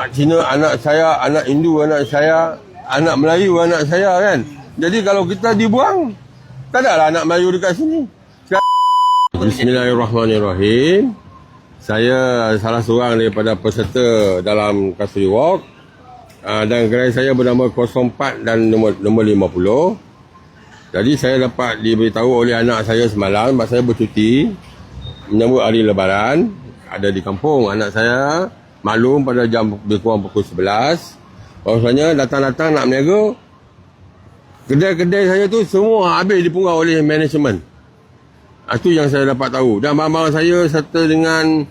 anak Cina, anak saya, anak Hindu, anak saya, anak Melayu, anak saya kan. Jadi kalau kita dibuang, tak ada lah anak Melayu dekat sini. Bismillahirrahmanirrahim. Saya salah seorang daripada peserta dalam Kasuri Walk. Uh, dan gerai saya bernama 04 dan nombor, nombor 50. Jadi saya dapat diberitahu oleh anak saya semalam sebab saya bercuti menyambut hari lebaran ada di kampung anak saya maklum pada jam lebih kurang pukul 11 bahawasanya datang-datang nak berniaga kedai-kedai saya tu semua habis dipungut oleh management. Itu yang saya dapat tahu. Dan barang-barang saya serta dengan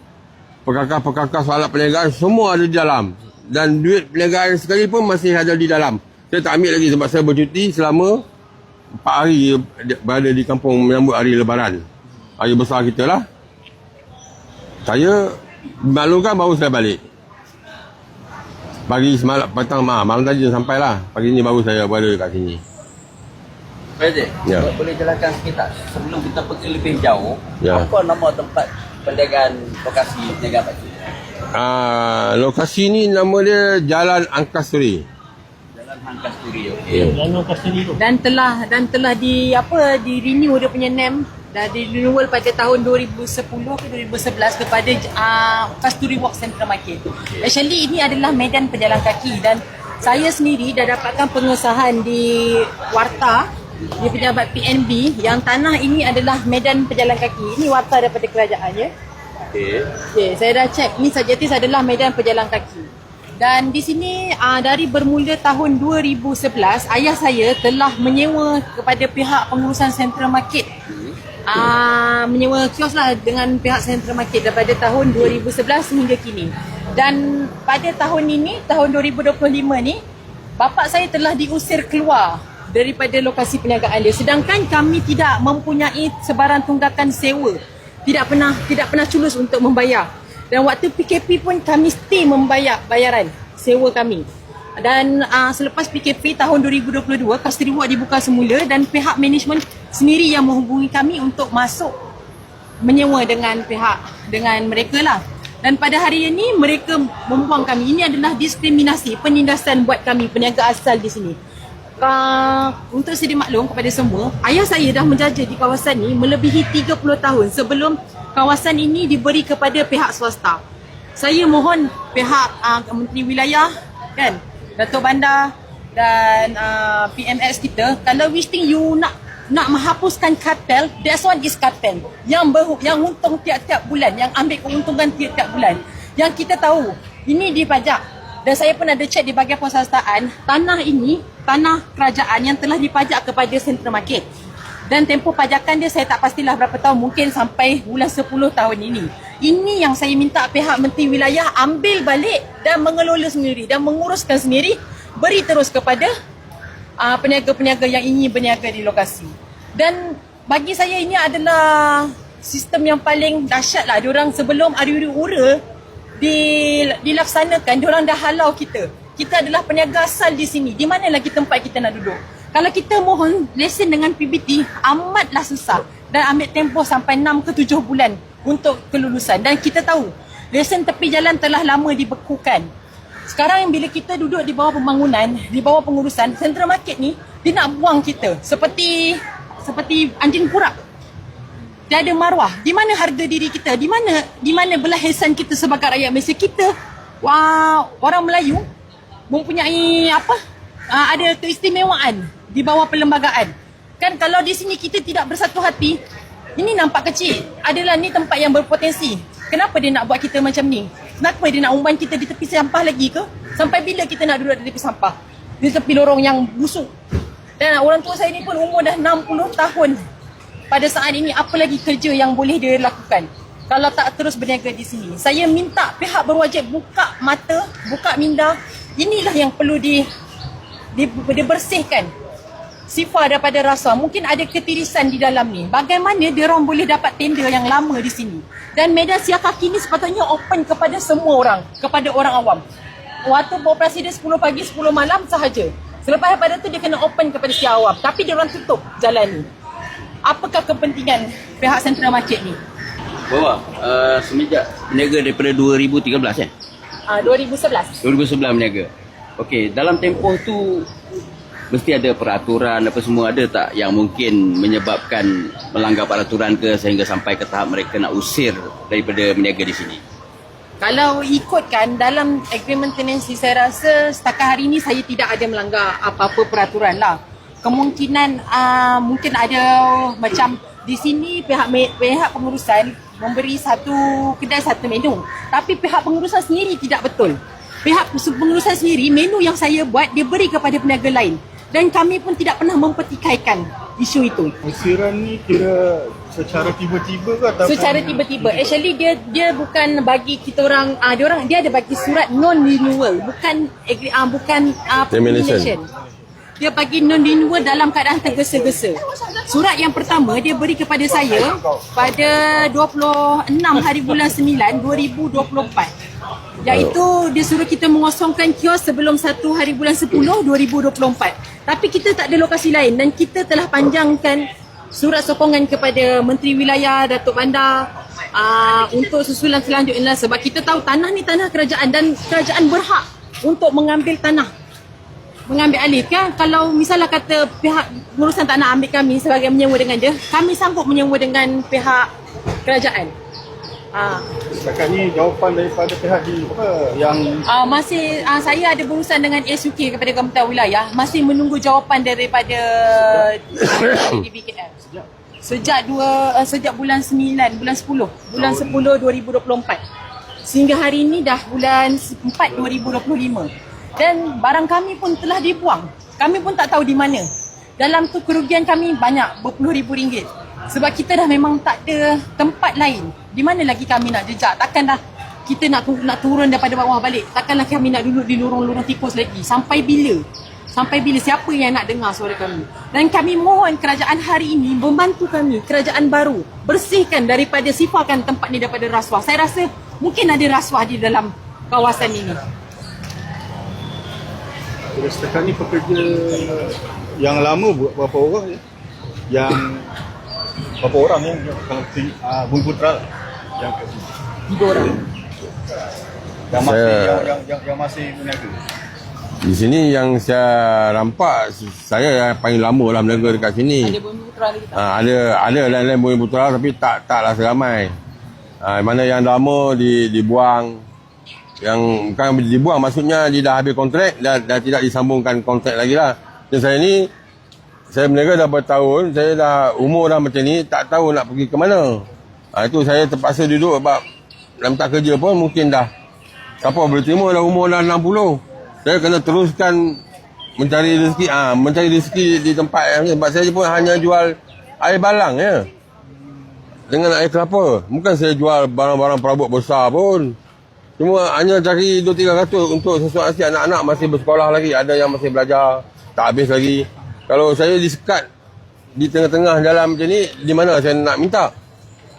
perkakas-perkakas alat perniagaan semua ada di dalam. Dan duit perniagaan sekali pun masih ada di dalam. Saya tak ambil lagi sebab saya bercuti selama 4 hari berada di kampung menyambut hari lebaran. Hari besar kita lah. Saya maklumkan baru saya balik. Pagi semalam petang malam, malam tadi sampai lah. Pagi ni baru saya berada kat sini. President, Ya. boleh jelaskan sekitar sebelum kita pergi lebih jauh, Ya. apa nama tempat perniagaan lokasi perniagaan Pak Cik? Ah, lokasi ni nama dia Jalan Angkasuri. Jalan Hangkas Turi, okey. Ya. Lalu custody tu. dan telah dan telah di apa di renew dia punya name dah di renewal pada tahun 2010 ke 2011 kepada uh, Kasturi Walk Central Market. Actually ini adalah medan pejalan kaki dan saya sendiri dah dapatkan pengesahan di Warta di pejabat PNB yang tanah ini adalah medan pejalan kaki. Ini warta daripada kerajaan ya. Okey. Okay, saya dah check. Ni Sajetis adalah medan pejalan kaki. Dan di sini uh, dari bermula tahun 2011, ayah saya telah menyewa kepada pihak pengurusan Central Market. Uh, menyewa kios lah dengan pihak Central Market daripada tahun 2011 hingga kini. Dan pada tahun ini, tahun 2025 ni, bapa saya telah diusir keluar daripada lokasi perniagaan dia. Sedangkan kami tidak mempunyai sebarang tunggakan sewa. Tidak pernah tidak pernah culus untuk membayar. Dan waktu PKP pun kami stay membayar bayaran sewa kami. Dan uh, selepas PKP tahun 2022, Custody Walk dibuka semula dan pihak management sendiri yang menghubungi kami untuk masuk menyewa dengan pihak dengan mereka lah. Dan pada hari ini mereka membuang kami. Ini adalah diskriminasi, penindasan buat kami peniaga asal di sini. Uh, untuk sedia maklum kepada semua, ayah saya dah menjajah di kawasan ini melebihi 30 tahun sebelum kawasan ini diberi kepada pihak swasta. Saya mohon pihak uh, Menteri Wilayah kan, Datuk Bandar dan uh, PMX kita kalau wish thing you nak nak menghapuskan kartel, that's one is kartel. Yang ber, yang untung tiap-tiap bulan, yang ambil keuntungan tiap-tiap bulan. Yang kita tahu, ini dipajak. Dan saya pun ada cek di bahagian persastaan, tanah ini, tanah kerajaan yang telah dipajak kepada Central Market. Dan tempoh pajakan dia saya tak pastilah berapa tahun, mungkin sampai bulan 10 tahun ini. Ini yang saya minta pihak Menteri Wilayah ambil balik dan mengelola sendiri dan menguruskan sendiri, beri terus kepada uh, peniaga-peniaga yang ingin berniaga di lokasi. Dan bagi saya ini adalah sistem yang paling dahsyat lah. Diorang sebelum Ari Ura di, dilaksanakan, diorang dah halau kita. Kita adalah peniaga asal di sini. Di mana lagi tempat kita nak duduk? Kalau kita mohon lesen dengan PBT, amatlah susah. Dan ambil tempoh sampai 6 ke 7 bulan untuk kelulusan. Dan kita tahu, lesen tepi jalan telah lama dibekukan. Sekarang bila kita duduk di bawah pembangunan, di bawah pengurusan, Central Market ni, dia nak buang kita. Seperti seperti anjing kurap. Dia ada marwah. Di mana harga diri kita? Di mana di mana belahisan kita sebagai rakyat Malaysia? Kita wah, orang Melayu mempunyai apa? Uh, ada keistimewaan di bawah perlembagaan. Kan kalau di sini kita tidak bersatu hati, ini nampak kecil. Adalah ni tempat yang berpotensi. Kenapa dia nak buat kita macam ni? Kenapa dia nak umpan kita di tepi sampah lagi ke? Sampai bila kita nak duduk di tepi sampah? Di tepi lorong yang busuk. Dan orang tua saya ni pun umur dah 60 tahun. Pada saat ini apa lagi kerja yang boleh dia lakukan? Kalau tak terus berniaga di sini. Saya minta pihak berwajib buka mata, buka minda. Inilah yang perlu di, di dibersihkan sifar daripada rasa. Mungkin ada ketirisan di dalam ni. Bagaimana dia orang boleh dapat tender yang lama di sini? Dan medan siar kaki ni sepatutnya open kepada semua orang, kepada orang awam. Waktu beroperasi dia 10 pagi, 10 malam sahaja. Selepas daripada tu dia kena open kepada siar awam. Tapi dia orang tutup jalan ni. Apakah kepentingan pihak Central Market ni? Bawa uh, semenjak berniaga daripada 2013 eh. Ah 2011. 2011 berniaga. Okey, dalam tempoh tu mesti ada peraturan apa semua ada tak yang mungkin menyebabkan melanggar peraturan ke sehingga sampai ke tahap mereka nak usir daripada berniaga di sini. Kalau ikutkan dalam agreement tenancy saya rasa setakat hari ini saya tidak ada melanggar apa-apa peraturan lah. Kemungkinan uh, mungkin ada macam di sini pihak pihak pengurusan memberi satu kedai satu menu. Tapi pihak pengurusan sendiri tidak betul. Pihak pengurusan sendiri menu yang saya buat dia beri kepada peniaga lain. Dan kami pun tidak pernah mempertikaikan isu itu. Usiran ni kira secara tiba-tiba ke ataupun secara tiba-tiba. Actually dia dia bukan bagi kita orang ah dia orang dia ada bagi surat non renewal bukan agree ah bukan ah Termination. termination. Dia bagi non renewal dalam keadaan tergesa-gesa. Surat yang pertama dia beri kepada saya pada 26 hari bulan 9 2024 iaitu dia suruh kita mengosongkan kios sebelum 1 hari bulan 10 2024 tapi kita tak ada lokasi lain dan kita telah panjangkan surat sokongan kepada Menteri Wilayah Datuk Bandar uh, untuk susulan selanjutnya sebab kita tahu tanah ni tanah kerajaan dan kerajaan berhak untuk mengambil tanah mengambil alih. Kan? Kalau misalnya kata pihak pengurusan tak nak ambil kami sebagai menyewa dengan dia kami sanggup menyewa dengan pihak kerajaan Ah, setakat ni jawapan daripada pihak di apa? Yang uh, masih uh, saya ada berurusan dengan SUK kepada Kementerian Wilayah. Masih menunggu jawapan daripada DBKL sejak? Dua uh, sejak bulan 9 bulan 10 bulan 10 2024 sehingga hari ini dah bulan 4 2025 dan barang kami pun telah dibuang. Kami pun tak tahu di mana. Dalam tu kerugian kami banyak berpuluh ribu ringgit sebab kita dah memang tak ada tempat lain. Di mana lagi kami nak jejak? Takkan dah kita nak nak turun daripada bawah balik. Takkanlah kami nak duduk di lorong-lorong tikus lagi. Sampai bila? Sampai bila? Siapa yang nak dengar suara kami? Dan kami mohon kerajaan hari ini membantu kami kerajaan baru bersihkan daripada sifakan tempat ni daripada rasuah. Saya rasa mungkin ada rasuah di dalam kawasan ini. Setakat ni pekerja yang lama buat berapa orang ya? Yang berapa orang ya? Kalau uh, Bumi Putra yang kat sini. tiga orang yang masih Saya- yang, yang, yang, yang masih berniaga. Di sini yang saya nampak saya yang paling lama lah berniaga dekat sini. ada bumi putra lagi tak? Ha, ada ada lain-lain Bumi Putra tapi tak taklah seramai. Ha, mana yang lama di dibuang yang bukan dibuang maksudnya dia dah habis kontrak dah, dah tidak disambungkan kontrak lagi lah. Dan saya ni saya berniaga dah bertahun, saya dah umur dah macam ni tak tahu nak pergi ke mana. Ha, itu saya terpaksa duduk sebab dalam tak kerja pun mungkin dah siapa boleh terima dah umur dah 60. Saya kena teruskan mencari rezeki ah mencari rezeki di tempat yang sebab saya pun hanya jual air balang ya. Dengan air kelapa. Bukan saya jual barang-barang perabot besar pun. Cuma hanya cari 2-300 untuk sesuatu anak-anak masih bersekolah lagi. Ada yang masih belajar. Tak habis lagi. Kalau saya disekat di tengah-tengah jalan macam ni, di mana saya nak minta?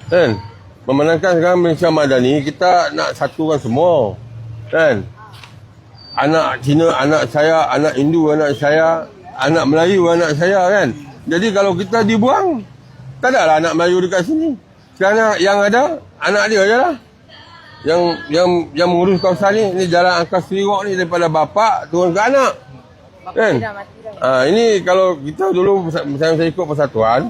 Kan? Memandangkan sekarang Malaysia Madani, kita nak satukan semua. Kan? Anak Cina, anak saya, anak Hindu, anak saya, anak Melayu, anak saya kan? Jadi kalau kita dibuang, tak ada lah anak Melayu dekat sini. Sekarang yang ada, anak dia je lah yang yang yang mengurus kawasan ni ni jalan angkas Seriwak ni daripada bapa turun ke anak Bapa kan? Dah mati dah. ha, ini kalau kita dulu misalnya saya ikut persatuan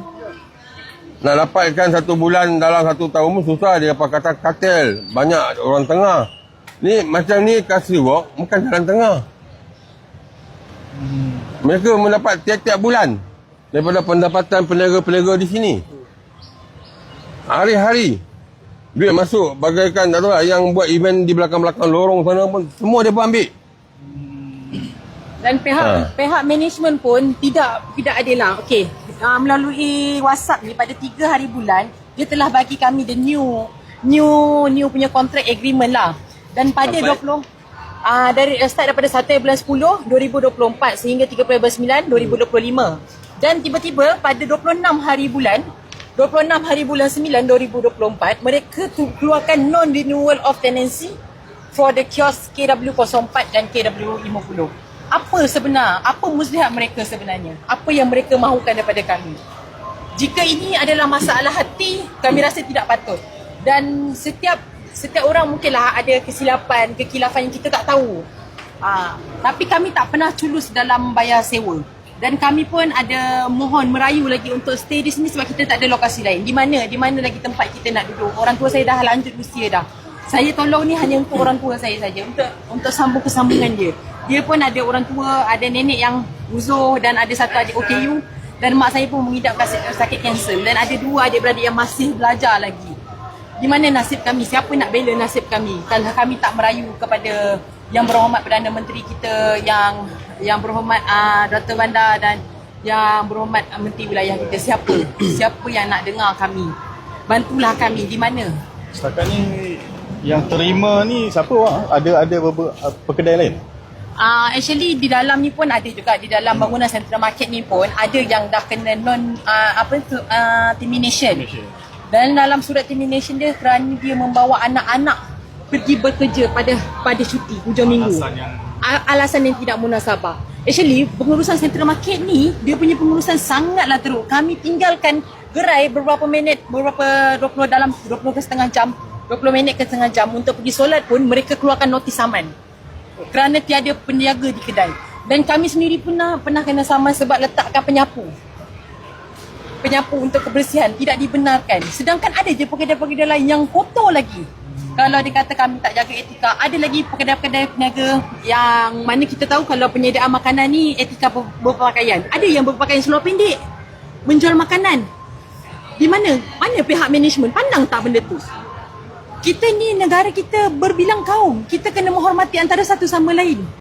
nak dapatkan satu bulan dalam satu tahun pun susah dia apa kata kartel banyak orang tengah. Ni macam ni Kasri Walk bukan jalan tengah. Mereka mendapat tiap-tiap bulan daripada pendapatan peniaga-peniaga di sini. Hari-hari. Duit masuk bagaikan tak tahu lah yang buat event di belakang-belakang lorong sana pun semua dia pun ambil. Dan pihak Ha. pihak management pun tidak tidak adil lah. Okey, uh, melalui WhatsApp ni pada 3 hari bulan dia telah bagi kami the new new new punya contract agreement lah. Dan pada Sampai? 20 uh, dari uh, start daripada 1 bulan 10 2024 sehingga 30 bulan 9 2025. Dan tiba-tiba pada 26 hari bulan 26 hari bulan 9 2024 mereka tu keluarkan non renewal of tenancy for the kiosk KW04 dan KW50. Apa sebenar? Apa muslihat mereka sebenarnya? Apa yang mereka mahukan daripada kami? Jika ini adalah masalah hati, kami rasa tidak patut. Dan setiap setiap orang mungkinlah ada kesilapan, kekilafan yang kita tak tahu. Ah, tapi kami tak pernah culus dalam bayar sewa. Dan kami pun ada mohon merayu lagi untuk stay di sini sebab kita tak ada lokasi lain. Di mana? Di mana lagi tempat kita nak duduk? Orang tua saya dah lanjut usia dah. Saya tolong ni hanya untuk orang tua saya saja untuk untuk sambung kesambungan dia. Dia pun ada orang tua, ada nenek yang uzur dan ada satu adik OKU dan mak saya pun mengidap sakit, kanser dan ada dua adik-beradik yang masih belajar lagi. Di mana nasib kami? Siapa nak bela nasib kami? Kalau kami tak merayu kepada yang berhormat Perdana Menteri kita yang yang berhormat uh, Dr. Bandar dan yang berhormat uh, Menteri Wilayah kita siapa? siapa yang nak dengar kami? Bantulah kami di mana? Setakat ni yang terima ni siapa wak? Ada ada beberapa uh, perkedai lain? Uh, actually di dalam ni pun ada juga di dalam bangunan Central Market ni pun ada yang dah kena non uh, apa tu uh, termination. Dan dalam surat termination dia kerana dia membawa anak-anak pergi bekerja pada pada cuti hujung minggu. Alasan yang A- alasan yang tidak munasabah. Actually, pengurusan Central Market ni, dia punya pengurusan sangatlah teruk. Kami tinggalkan gerai beberapa minit, beberapa 20 dalam 20 ke setengah jam, 20 minit ke setengah jam untuk pergi solat pun mereka keluarkan notis saman. Kerana tiada peniaga di kedai. Dan kami sendiri pernah pernah kena saman sebab letakkan penyapu penyapu untuk kebersihan tidak dibenarkan. Sedangkan ada je pekedai-pekedai lain yang kotor lagi. Kalau dikata kami tak jaga etika, ada lagi pekedai-pekedai peniaga yang mana kita tahu kalau penyediaan makanan ni etika ber- berpakaian. Ada yang berpakaian seluar pendek menjual makanan. Di mana? Mana pihak management pandang tak benda tu? Kita ni negara kita berbilang kaum. Kita kena menghormati antara satu sama lain.